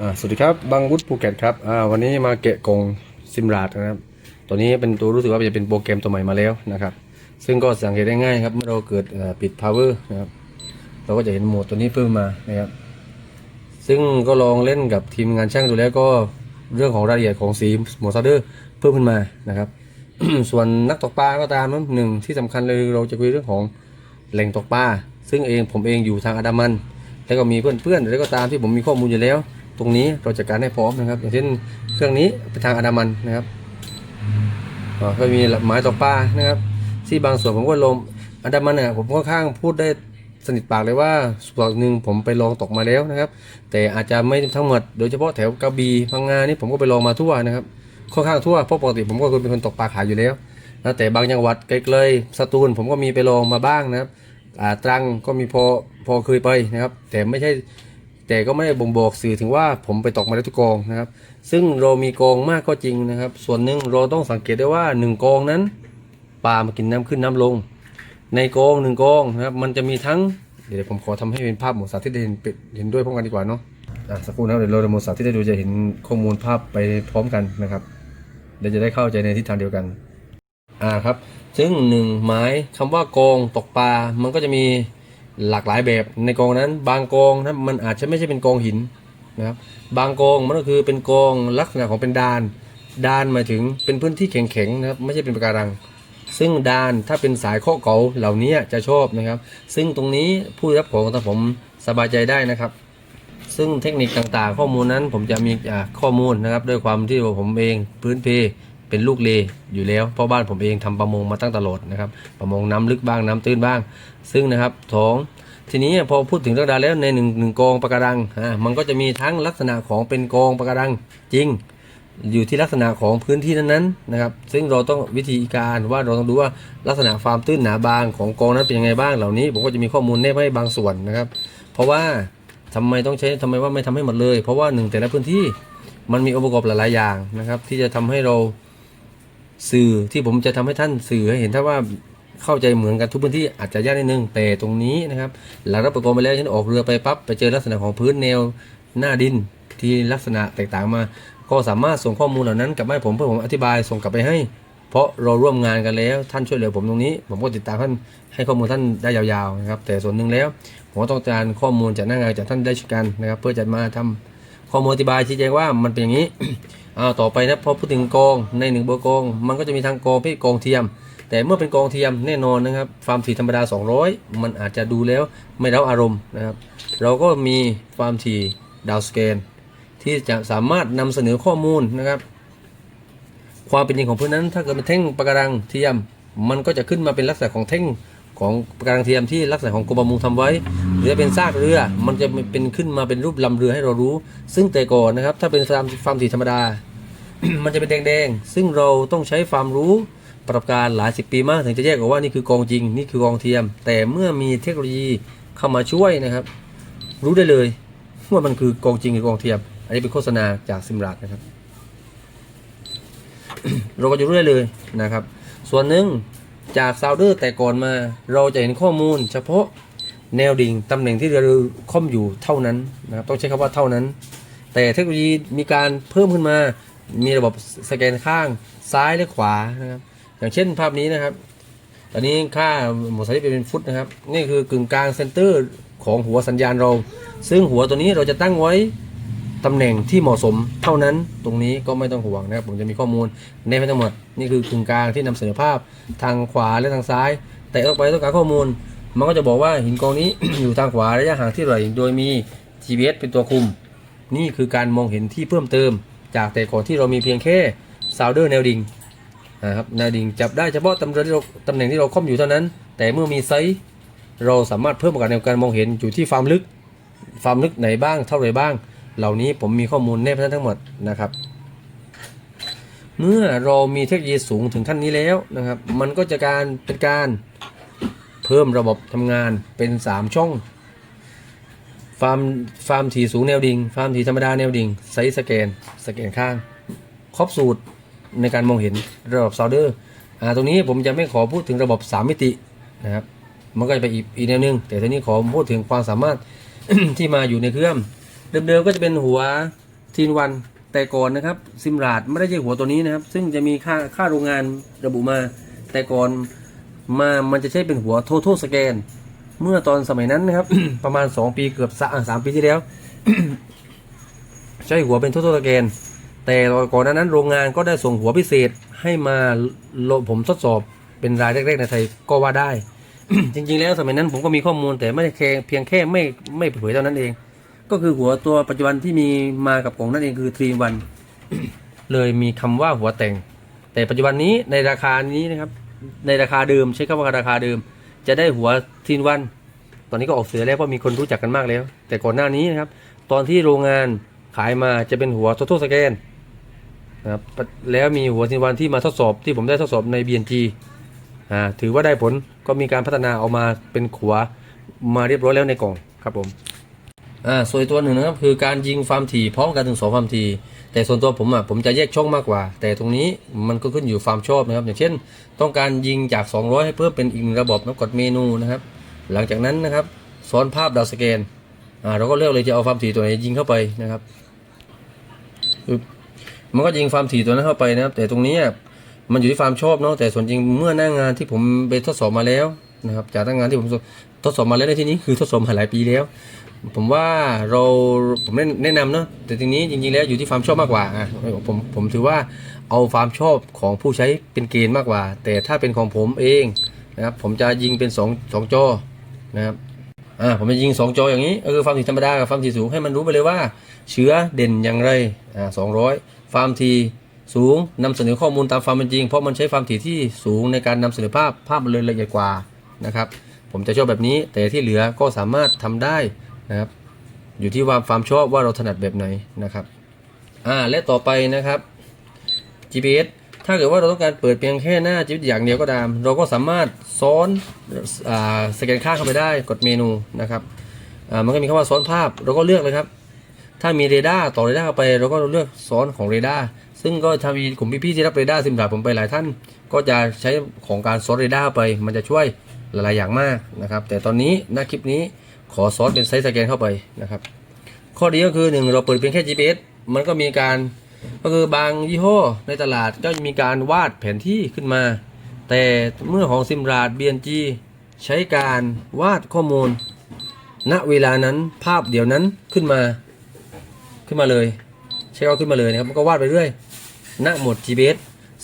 อ่าสวัสดีครับบังวุฒิภูเก็ตครับอ่าวันนี้มาเกะกงซิมราดนะครับ ตัวนี้เป็นตัวรู้สึกว่าจะเป็นโปรแกรมตัวใหม่มาแล้วนะครับ ซึ่งก็สังเกตได้ง่ายครับเมื่อเราเกิดปิด power นะครับ เราก็จะเห็นโหมดตัวนี้เพิ่มมานะครับ ซึ่งก็ลองเล่นกับทีมงานช่างดูแล้วก็เรื่องของรายละเอียดของสีโหมดซาเดอร์เพิ่มขึ้นมานะครับ ส่วนนักตกปลาก็ตามนั้นหนึ่งที่สำคัญเลยเราจะคุยเรื่องของแหล่งตกปลาซึ่งเองผมเองอยู่ทางอันดามัน แล้วก็มีเพื่อนๆแล้วก็ตามที่ผมมีข้อมูลอยู่แล้ว ตรงนี้เราจัดการให้พร้อมนะครับ อย่างเช่นเครื่องนี้ไปทางอนดามันนะครับก็มีหมายตกปลานะครับ ที่บางส่วนผมก็ลงอันดามันเนี่ยผมค่อนข้างพูดได้สนิทปากเลยว่าส่วนหนึ่งผมไปลองตกมาแล้วนะครับ แต่อาจจะไม่ทั้งหมดโดยเฉพาะแถวกระบี่พังงานี่ผมก็ไปลองมาทั่วนะครับค่อนข้างทั่วเพราะปกติผมก็เป็นคนตกปลาขายอยู่แล้วนะแต่บางจังหวัดไกลๆสตูลผมก็มีไปลองมาบ้างนะครับตรังก็มีพอพอเคยไปนะครับ แต่ไม่ใช่ แต่ก็ไม่ได้บ่งบอกสื่อถึงว่าผมไปตกมาแล้วทุกกองนะครับ ซึ่งเรามีกองมากก็จริงนะครับ ส่วนหนึ่งเราต้องสังเกตได้ว่าหนึ่งกองนั้นปลามากินน้ำขึ้นน้ำลง ในกองหนึ่งกองนะครับ มันจะมีทั้งเดี๋ยวผมขอทำให้เป็นภาพหมดสาธิตได้เห็นเห็นด้วยพร้อมกันดีกว่าเนาะอะสักครู่นะเดี๋ยวเราจะหมดสาธิตได้ดูจะเห็นข้อมูลภาพไปพร้อมกันนะครับเดี๋ยวจะได้เข้าใจในทิศทางเดียวกันอ่าครับ ซึ่งหนึ่งหมายคำว่ากองตกปลา มันก็จะมี หลากหลายแบบในกองนั้น บางกองนะมันอาจจะไม่ใช่เป็นกองหินนะครับบางกองมันก็คือเป็นกองลักษณะของเป็นดาน ดานหมายถึงเป็นพื้นที่แข็งๆนะครับไม่ใช่เป็นปะการัง ซึ่งดานถ้าเป็นสายข้อเก่าเหล่านี้จะชอบนะครับ ซึ่งตรงนี้ผู้รับของทางผมสบายใจได้นะครับ ซึ่งเทคนิคต่างๆ ข้อมูลนั้นผมจะมีข้อมูลนะครับด้วยความที่ผมเองพื้นเพ เป็นลูกเลอยู่แล้ว เพราะบ้านผมเองทำประมงมาตั้งแตลอดนะครับ ประมงน้ำลึกบ้างน้ำตื้นบ้าง ซึ่งนะครับสองทีนี้พอพูดถึงเรื่องดาวแล้วในหนึ่งหนึ่งกองปะการังอ่ามันก็จะมีทั้งลักษณะของเป็นกองปะการังจริง อยู่ที่ลักษณะของพื้นที่นั้นๆนะครับ ซึ่งเราต้องวิธีการว่าเราต้องดูว่าลักษณะความตื้นหนาบางของกองนั้นเป็นยังไงบ้างเหล่านี้ ผมก็จะมีข้อมูลแนบให้บางส่วนนะครับ เพราะว่าทำไมต้องใช้ทำไมว่าไม่ทำให้หมดเลย เพราะว่าหนึ่งแต่ละพื้นที่มันมีองค์ประกอบหลายๆอย่างนะครับ ที่จะทำให้เรา สื่อที่ผมจะทำให้ท่านสื่อให้เห็นถ้าว่าเข้าใจเหมือนกันทุกพื้นที่อาจจะยากนิดนึงแต่ตรงนี้นะครับหลังรับประกอบไปแล้วฉันออกเรือไปปั๊บไปเจอลักษณะของพื้นแนวหน้าดินที่ลักษณะแตกต่างมา ก็สามารถส่งข้อมูลเหล่านั้นกลับมาให้ผมเพื่อผมอธิบายส่งกลับไปให้ เพราะเราร่วมงานกันแล้วท่านช่วยเหลือผมตรงนี้ ผมก็ติดตามท่านให้ข้อมูลท่านได้ยาวๆนะครับแต่ส่วนหนึ่งแล้วผมต้องการข้อมูลจากหน้างานจากท่านได้ช่วยกันนะครับ เพื่อจะมาทำ ข้อมูลอธิบายชี้แจงว่ามันเป็นอย่างนี้เอาต่อไปนะพอพูดถึงกองในหนึ่งเบอร์กอง มันก็จะมีทางกองที่กองเทียม แต่เมื่อเป็นกองเทียมแน่นอนนะครับความถี่ธรรมดา 200 มันอาจจะดูแล้วไม่เร้าอารมณ์นะครับเราก็มีความถี่ดาวสเกนที่จะสามารถนำเสนอข้อมูลนะครับ ความเป็นจริงของพื้นนั้น ถ้าเกิดเป็นแท่งปะการังเทียม มันก็จะขึ้นมาเป็นลักษณะของแท่งของปะการังเทียมที่ลักษณะของกรมประมงทำไว้ หรือเป็นซากเรือ มันจะเป็นขึ้นมาเป็นรูปลำเรือให้เรารู้ ซึ่งแต่ก่อนนะครับ ถ้าเป็นฟาร์มฟาร์มถี่ธรรมดา มันจะเป็นแดงๆ ซึ่งเราต้องใช้ความรู้ประการหลายสิบปีมากถึงจะแยกออกว่านี่คือกองจริง นี่คือกองเทียม แต่เมื่อมีเทคโนโลยีเข้ามาช่วยนะครับ รู้ได้เลยว่ามันคือกองจริงหรือกองเทียม อันนี้เป็นโฆษณาจากซิมรัดนะครับ เราก็จะรู้ได้เลยนะครับ ส่วนหนึ่งจากซาวเดอร์แต่ก่อนมา เราจะเห็นข้อมูลเฉพาะ แนวดิ่งตำแหน่งที่เรือค่อมอยู่เท่านั้นนะครับต้องใช้คำว่าเท่านั้น แต่เทคโนโลยีมีการเพิ่มขึ้นมา มีระบบสแกนข้างซ้ายและขวานะครับ อย่างเช่นภาพนี้นะครับตอนนี้ค่าหมดสถิติเป็นฟุตนะครับ นี่คือกึ่งกลางเซนเตอร์ของหัวสัญญาณเรา ซึ่งหัวตัวนี้เราจะตั้งไว้ตำแหน่งที่เหมาะสมเท่านั้นตรงนี้ก็ไม่ต้องห่วงนะครับ ผมจะมีข้อมูลในทั้งหมด นี่คือกึ่งกลางที่นำเสนอภาพทางขวาและทางซ้าย แต่ออกไปต้องการข้อมูล มันก็จะบอกว่าหินกองนี้ อยู่ทางขวาระยะห่างที่เท่าไหร่โดยมี GPS เป็นตัวคุม นี่คือการมองเห็นที่เพิ่มเติม จากแต่ก่อนที่เรามีเพียงแค่ซาวเดอร์แนวดิ่งนะครับแนวดิ่งจับได้เฉพาะตำแหน่งที่เราตำแหน่งที่เราค่อมอยู่เท่านั้น แต่เมื่อมีไซส์เราสามารถเพิ่มโอกาสในการมองเห็นอยู่ที่ความลึกความลึกไหนบ้างเท่าไรบ้าง เหล่านี้ผมมีข้อมูลแนบทั้งหมดนะครับ เมื่อเรามีเทคโนโลยีสูงถึงขั้นนี้แล้วนะครับ มันก็จะการเป็นการ เพิ่มระบบทำงานเป็น 3 ช่อง ฟาร์มฟาร์มถี่สูงแนวดิ่งฟาร์มถี่ธรรมดาแนวดิ่งไซส์สแกน สแกนข้าง ครอบสูตรในการมองเห็นระบบซาวเดอร์อ่าตรงนี้ผมจะไม่ขอพูดถึงระบบ 3 มิตินะครับมันก็จะไปอีกอีกแนวหนึง แต่ทีนี้ขอพูดถึงความสามารถที่มาอยู่ในเครื่อง เดิมๆก็จะเป็นหัวทีนวันแต่ก่อนนะครับซิมราดไม่ได้ใช่หัวตัวนี้นะครับ ซึ่งจะมีค่าค่าโรงงานระบุมาแต่ก่อน มามันจะใช้เป็นหัวโท t a l สแกนเมื่อตอนสมัยนั้นนะครับ ประมาณ 2 ปีเกือบสะอะสามปีที่แล้ว ใช้หัวเป็นโท t a l สแกนแต่ก่อนหนานั้นโรงงานก็ได้ส่งหัวพิเศษให้มาโลผมทดสอบเป็นรายแรกๆในไทยก็ว่าได้ จริงๆ แล้วสมัยนั้นผมก็มีข้อมูลแต่ไม่ได้แค่เพียงแค่ไม่ไม่เผยเท่านั้นเอง ก็คือหัวตัวปัจจุบันที่มีมากับกล่องนั่นเองคือทรีวันเลยมีคำว่าหัวแต่ง แต่ปัจจุบันนี้ในราคานี้นะครับ ในราคาเดิมใช้คำว่าราคาเดิม จะได้หัวทีนวัน ตอนนี้ก็ออกเสือแล้วเพราะมีคนรู้จักกันมากแล้ว แต่ก่อนหน้านี้นะครับ ตอนที่โรงงานขายมาจะเป็นหัวท o t a l สแกนนะครับแล้วมีหัวทีนวันที่มาทดสอบที่ผมได้ทดสอบใน BNG อ่าถือว่าได้ผลก็มีการพัฒนาออกมาเป็นขัวมาเรียบร้อยแล้วในกล่องครับผมอ่าส่วนอีกตัวหนึ่งนะครับคือการยิงฟาร์มถี่พร้อมกันถึงสองฟาร์มถี่ แต่ส่วนตัวผมอะผมจะแยกช่องมากกว่า แต่ตรงนี้มันก็ขึ้นอยู่ฟามชอบนะครับ อย่างเช่น ต้องการยิงจาก 200 ให้เพิ่มเป็นอีกหนึ่งระบบนะกดเมนูนะครับ หลังจากนั้นนะครับซ้อนภาพดาวสแกนอ่าเราก็เลือกเลยจะเอาฟามถี่ตัวไหนยิงเข้าไปนะครับมันก็ยิงฟามถี่ตัวนั้นเข้าไปนะครับ แต่ตรงนี้อะมันอยู่ที่ฟามชอบเนาะแต่ส่วนจริงเมื่อหน้างานที่ผมไปทดสอบมาแล้วนะครับ จากหน้างานที่ผมทดสอบมาแล้วในที่นี้คือทดสอบมาหลายปีแล้ว ผมว่าเราผมแนะนำเนาะแต่ทีนี้จริงๆแล้วอยู่ที่ฟามชอบมากกว่าอะผมผมถือว่าเอาฟามชอบของผู้ใช้เป็นเกณฑ์มากกว่า แต่ถ้าเป็นของผมเองนะครับผมจะยิงเป็น2 2จอนะครับอ่าผมจะยิง 2 จออย่างนี้ก็คือฟามที่ธรรมดากับฟามที่สูงให้มันรู้ไปเลยว่า เชื้อเด่นอย่างไรอ่า200ฟาร์มทีสูงนำเสนอข้อมูลตามฟามเป็นจริง เพราะมันใช้ฟามถี่ที่สูงในการนำเสนอภาพภาพมันเลยละเอียดกว่านะครับผมจะชอบแบบนี้แต่ที่เหลือก็สามารถทำได้ นะครับ อยู่ที่ว่าความชอบว่าเราถนัดแบบไหนนะครับอ่าและต่อไปนะครับ GPS ถ้าเกิดว่าเราต้องการเปิดเพียงแค่หน้า GPS อย่างเดียวก็ตาม เราก็สามารถซ้อนอ่าสแกนค่าเข้าไปได้กดเมนูนะครับอ่ามันก็มีคำว่าซ้อนภาพเราก็เลือกเลยครับ ถ้ามีเรดาร์ต่อเรดาร์เข้าไป เราก็เลือกซ้อนของเรดาร์ซึ่งก็ถ้ามีกลุ่มพี่ๆที่รับเรดาร์ซิมดาผมไปหลายท่าน ก็จะใช้ของการซ้อนเรดาร์ไป มันจะช่วยหลายๆอย่างมากนะครับ แต่ตอนนี้หน้าคลิปนี้ ขอซอนเป็นไซส์สแกนเข้าไปนะครับ ข้อดีก็คือหนึ่งเราเปิดเพียงแค่ GPS มันก็มีการก็คือบางยี่ห้อในตลาดก็มีการวาดแผนที่ขึ้นมา แต่เมื่อของซิมราด BNG ใช้การวาดข้อมูล ณเวลานั้นภาพเดี๋ยวนั้นขึ้นมาขึ้นมาเลยใช้เอาขึ้นมาเลยนะครับมันก็วาดไปเรื่อยณหมด GPS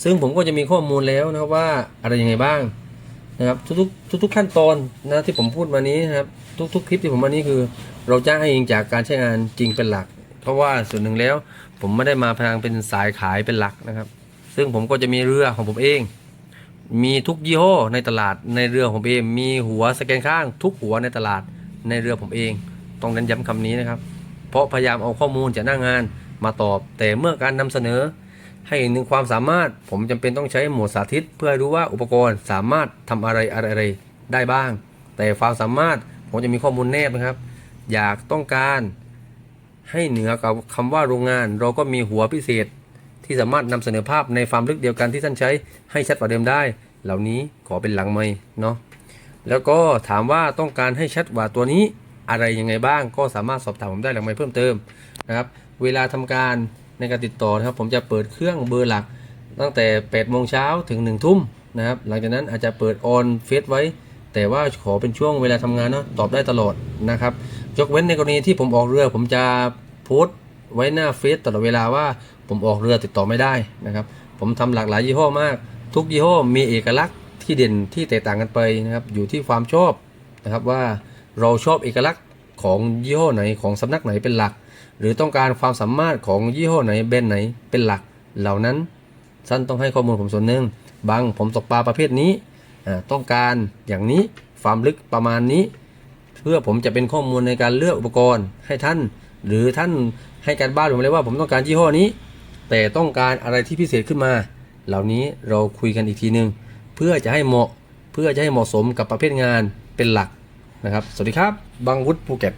ซึ่งผมก็จะมีข้อมูลแล้วนะครับว่าอะไรยังไงบ้าง นะครับทุกๆทุกๆขั้นตอนนะที่ผมพูดมานี้นะครับทุกๆคลิปที่ผมมานี้คือ เราจ้างให้เองจากการใช้งานจริงเป็นหลัก เพราะว่าส่วนหนึ่งแล้ว ผมไม่ได้มาพางเป็นสายขายเป็นหลักนะครับ ซึ่งผมก็จะมีเรือของผมเอง มีทุกยี่ห้อในตลาดในเรือของผมเอง มีหัวสแกนข้างทุกหัวในตลาดในเรือผมเองต้องเน้นย้ำคำนี้นะครับ เพราะพยายามเอาข้อมูลจากหน้างงานมาตอบแต่เมื่อการนำเสนอ ให้หนถึงความสามารถผมจำเป็นต้องใช้โหมดสาธิต เพื่อรู้ว่าอุปกรณ์สามารถทำอะไรอะไรอะไรได้บ้าง แต่ความสามารถผมจะมีข้อมูลแนบนะครับ อยากต้องการให้เหนือกับคำว่าโรงงาน เราก็มีหัวพิเศษ ที่สามารถนำเสนอภาพในฟามลึกเดียวกันที่ท่านใช้ให้ชัดกว่าเดิมได้ เหล่านี้ขอเป็นหลังไม่เนาะแล้วก็ถามว่าต้องการให้ชัดกว่าตัวนี้อะไรยังไงบ้าง ก็สามารถสอบถามผมได้หลังไม่เพิ่มเติมนะครับ เวลาทำการ ในการติดต่อนะครับ ผมจะเปิดเครื่องเบอร์หลัก ตั้งแต่8โมงเช้าถึง1ทุ่มนะครับ หลังจากนั้นอาจจะเปิดออนเฟซไว้ แต่ว่าขอเป็นช่วงเวลาทำงานเนาะตอบได้ตลอดนะครับยกเว้นในกรณีที่ผมออกเรือ ผมจะโพสต์ไว้หน้าเฟซตลอดเวลาว่าผมออกเรือติดต่อไม่ได้นะครับ ผมทำหลากหลายยี่ห้อมาก ทุกยี่ห้อมีเอกลักษณ์ที่เด่นที่แตกต่างกันไปนะครับอยู่ที่ความชอบนะครับว่าเราชอบเอกลักษณ์ของยี่ห้อไหนของสำนักไหนเป็นหลัก หรือต้องการความสามารถของยี่ห้อไหนแบรนด์ไหนเป็นหลักเหล่านั้นท่านต้องให้ข้อมูลผมส่วนหนึ่งบางผมตกปลาประเภทนี้ต้องการอย่างนี้ความลึกประมาณนี้ เพื่อผมจะเป็นข้อมูลในการเลือกอุปกรณ์ให้ท่าน หรือท่านให้การบ้านผมเลยว่าผมต้องการยี่ห้อนี้ แต่ต้องการอะไรที่พิเศษขึ้นมา เหล่านี้เราคุยกันอีกทีหนึ่งเพื่อจะให้เหมาะเพื่อจะให้เหมาะสมกับประเภทงานเป็นหลักนะครับ สวัสดีครับ บางวุฒิภูเก็ต